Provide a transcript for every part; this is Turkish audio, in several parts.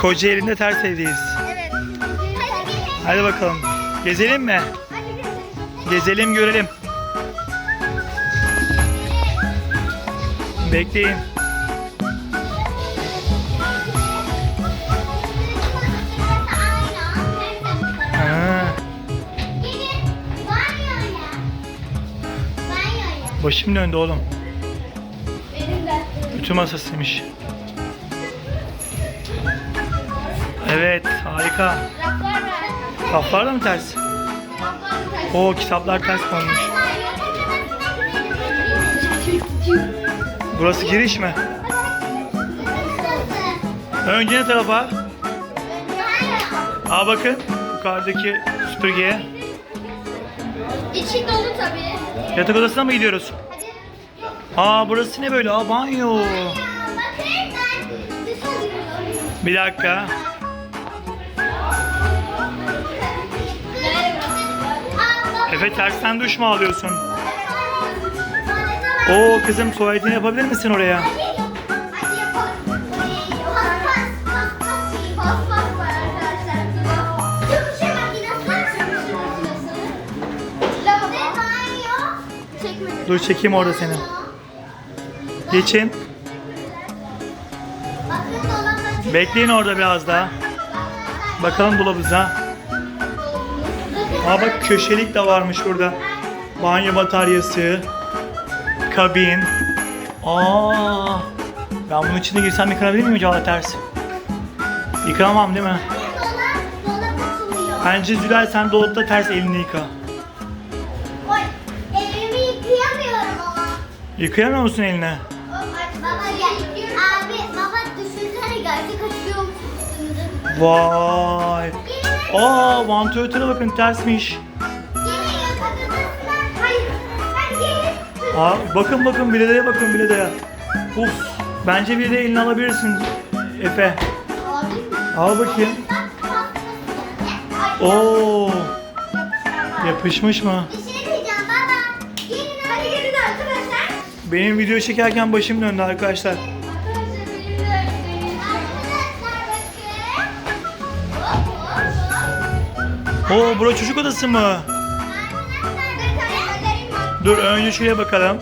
Kocaeli'nde ters evdeyiz. Evet. Hadi bakalım. Gezelim mi? Gezelim görelim. Bekleyin. Ha, başım döndü oğlum. Ütü masasıymış. Evet, harika. Raflar da mı ters? Oo, kitaplar ters konmuş. Burası giriş mi? Önce ne tarafa? Aa bakın, yukarıdaki süpürgeye. İçi dolu tabii. Yatak odasına mı gidiyoruz? Aa burası ne böyle? Aa banyo. Bir dakika. Efe tersten duş mu alıyorsun? Oo kızım tuvaletini yapabilir misin oraya? Dur çekeyim orada seni. Geçin. Bekleyin orada biraz daha. Bakalım dolabımıza. Aa bak köşelik de varmış burada. Banyo bataryası. Kabin. Aa. Ben bunun içine girsem yıkanabilir miyim acaba ters? Yıkamam değil mi? Bence Zülal sen dolapta ters elini yıka. Oy, elimi yıkayamıyorum ama. Yıkayamıyor musun elini? Baba gel. Abi baba düşünsene gerçek açıyormuş üstümüzü. Vay. Aa vantilatöre bakın tersmiş. Aa, bakın bakın biledeye bakın biledeye. Uf. Bence bir de elini alabilirsin Efe. Al bakayım. Oo. Yapışmış mı? Şey. Benim video çekerken başım döndü arkadaşlar. Oo bura çocuk odası mı? Dur önce şuraya bakalım.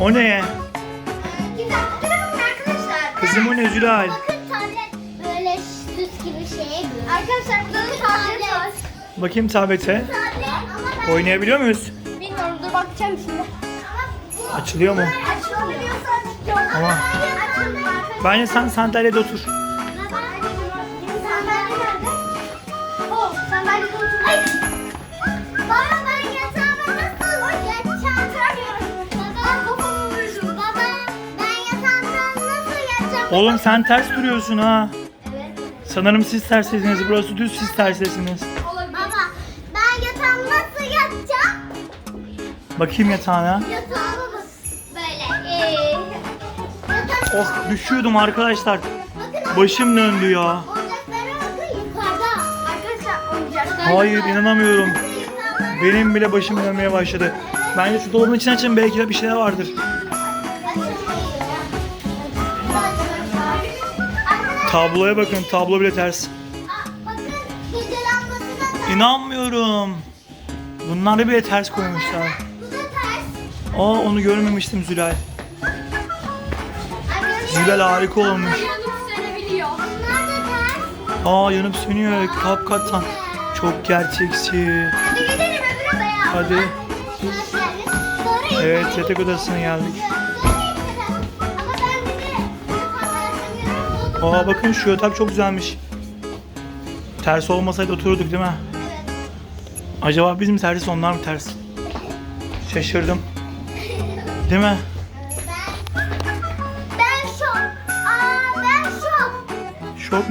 O ne? Kızım o ne Zülal? Böyle süs gibi şey. Arkadaşlar burada bir tablet var. Bakayım tablete. Ama Oynayabiliyor muyuz? bilmiyorum dur bakacağım şimdi. Açılıyor mu? Açılabiliyorsa açacağım. Bence sen sandalyede otur. Oğlum sen ters duruyorsun ha. Evet. Sanırım siz tersesiniz. Burası düz siz tersesiniz. Baba ben yatağımda nasıl yatacağım? Bakayım yatağına. Yatağıma Oh düşüyordum arkadaşlar. Başım döndü ya. oyuncaklara bakın yukarıda. Arkadaşlar oyuncaklar. Hayır inanamıyorum. Benim bile başım dönmeye başladı. Bence şu dolabın içine açın belki de bir şeyler vardır. Tabloya bakın tablo bile ters. İnanmıyorum. Bunları bile ters koymuşlar. Aa onu görmemiştim Zülal. Zülal harika olmuş. Aa yanıp sönüyor hakikaten. Çok gerçekçi. Hadi gidelim öbür odaya. Hadi. Sonra Evet yatak odasına geldik. Aa bakın şu yatak çok güzelmiş. Ters olmasaydı otururduk değil mi? Acaba biz mi ters onlar mı ters? Şaşırdım. Değil mi?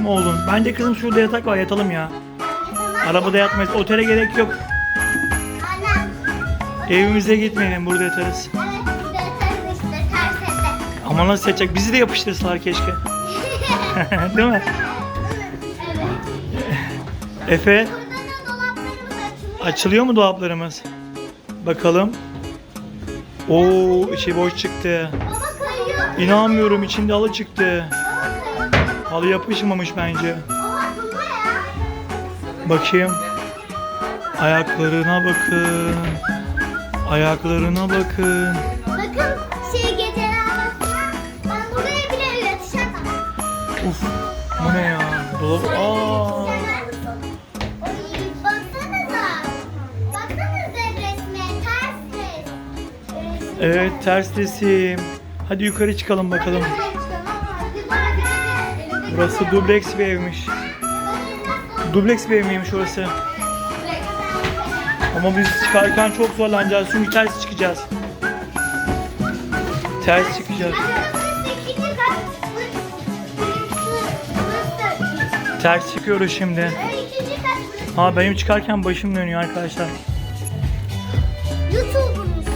Mu oldun? Bence kızım şurada yatak var yatalım ya. Arabada yatmayız. Otele gerek yok. Evimize gitmeyelim burada yatarız. Ama nasıl yatacak? Bizi de yapıştırsalar keşke. Değil mi? evet. Efe açılıyor. mu dolaplarımız? Bakalım. Oo içi boş çıktı. Baba kayıyor. İnanmıyorum içinde halı çıktı. Halı yapışmamış bence. Bakayım. Ayaklarına bakın. Ayaklarına bakın. Bakın şey geceler arasında ben buraya bile üreteceğim. Uf. Bu ne ya? Dolap. Aa. Evet ters resim. Hadi yukarı çıkalım bakalım. Burası dubleks bir evmiş. Dubleks bir ev miymiş orası? Ama biz çıkarken çok zorlanacağız çünkü ters çıkacağız. Ters çıkacağız. Ters çıkıyoruz şimdi. Ha benim çıkarken başım dönüyor arkadaşlar. YouTube'umuz.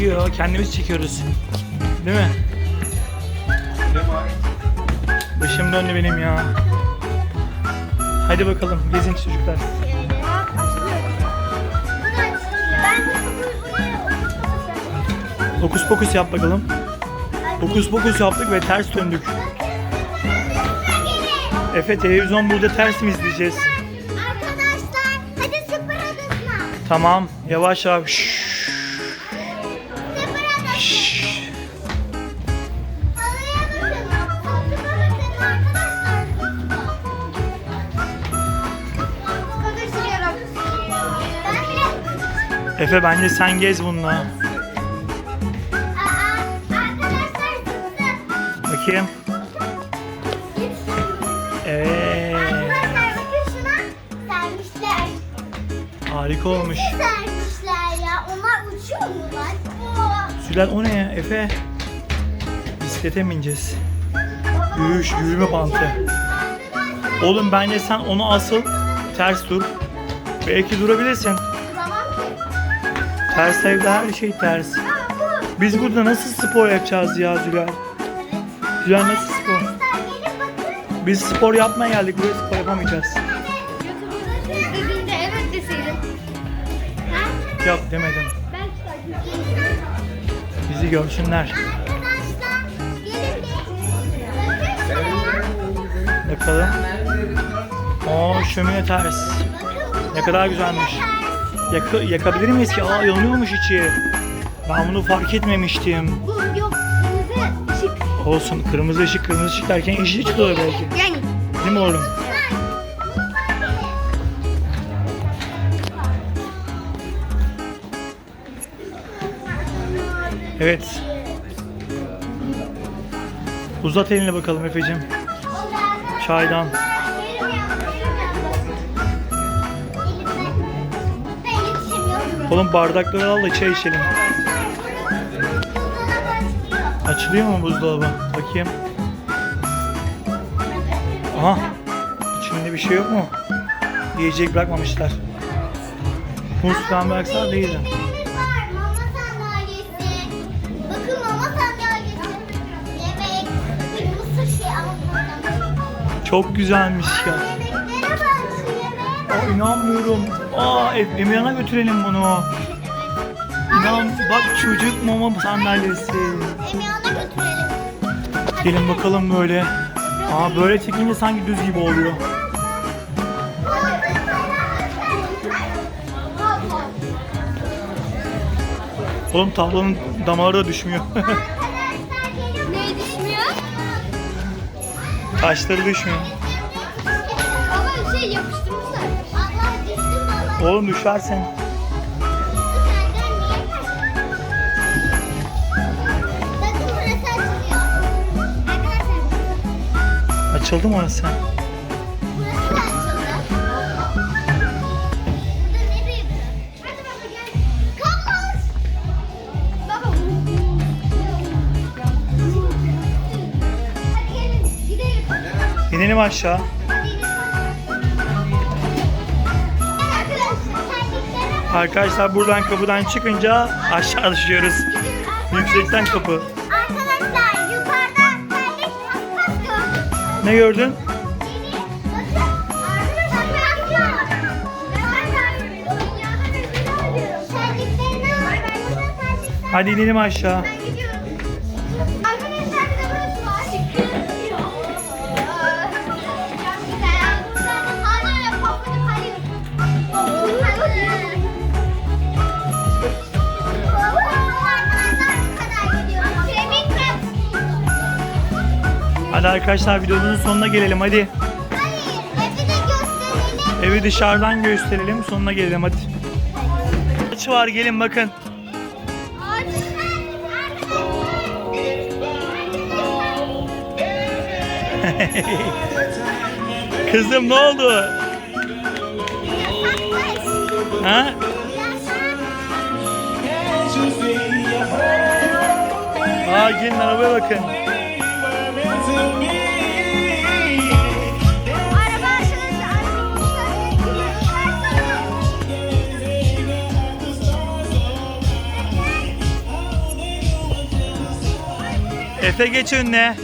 Yo kendimiz çekiyoruz. Değil mi? Başım döndü benim ya. Hadi bakalım gezin çocuklar. Fokus pokus yap bakalım. Fokus pokus yaptık ve ters döndük. Efe televizyon burada ters mi izleyeceğiz? Arkadaşlar hadi süper adasına. Tamam yavaş yavaş. Efe bence sen gez bununla. Bakayım. Evet. Harika olmuş. Sermişler ya. Onlar uçuyor. Sülal o ne ya Efe? Bisiklete mi ineceğiz? Yürüyüş, yürüme bantı. Oğlum bence sen onu asıl ters dur. Belki durabilirsin. Ters evde her şey ters. Biz burada nasıl spor yapacağız ya Zülal? Zülal nasıl spor? Biz spor yapmaya geldik. Buraya spor yapamayacağız. Dediğinde evet deseydin. Yok demedim. Bizi görsünler. Bakalım. Oo şömine ters. Ne da kadar güzelmiş. Yaka, yakabilir miyiz ki? Aa yanıyormuş içi. Ben bunu fark etmemiştim. Bu yok. Kırmızı ışık. Olsun. Kırmızı ışık, kırmızı ışık derken yeşil olur belki. Yani. Değil mi oğlum? Evet. Uzat elini bakalım Efe'cim. Çaydan. Oğlum bardakları al da çay içelim. Açılıyor mu buzdolabı? Bakayım. Aha. İçinde bir şey yok mu? Yiyecek bırakmamışlar. Muz falan bıraksalar ama buradan. Çok güzelmiş ya. Aa, inanmıyorum. Aa Em- Emirhan'a götürelim bunu. İnan bak çocuk mama sandalyesi. Emirhan'a götürelim. Gelin bakalım böyle. Aa böyle çekince sanki düz gibi oluyor. Oğlum tablonun damarı da düşmüyor. Ne düşmüyor? Taşları düşmüyor. Baba şey yapıştırmışlar. Oğlum düşersen. Açıldı mı orası? burası da Arkadaşlar buradan kapıdan çıkınca aşağı düşüyoruz. Yüksekten kapı. Arkadaşlar yukarıda terlik paspas gördüm. Ne gördün? Yeni bakın arkadaşlar Hadi arkadaşlar videonun sonuna gelelim hadi. Hayır, evi de gösterelim. Evi dışarıdan gösterelim sonuna gelelim hadi. Kaç var gelin bakın. Kızım ne oldu? Ha? Aa gelin arabaya bakın. Efe geç önüne.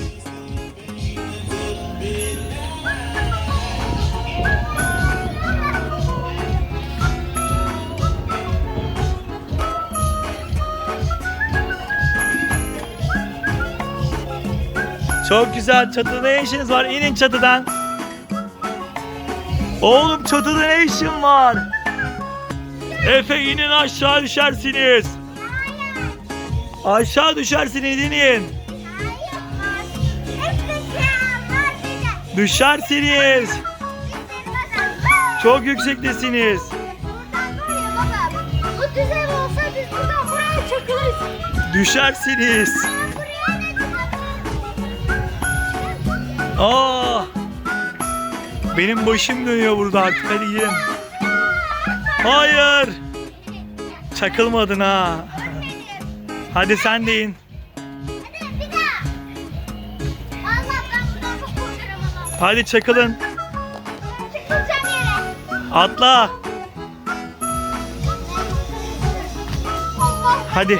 Çok güzel. Çatıda ne işiniz var? İnin çatıdan. Oğlum çatıda ne işin var? Efe inin aşağı düşersiniz. Aşağı düşersiniz inin. Düşersiniz. Çok yüksektesiniz. Düşersiniz. Aa? Aa! Benim başım dönüyor burada artık. Hadi gidelim. Hayır. Çakılmadın ha. Hadi sen de Hadi çakılın. Çıkılacağım yere. Atla. Hadi.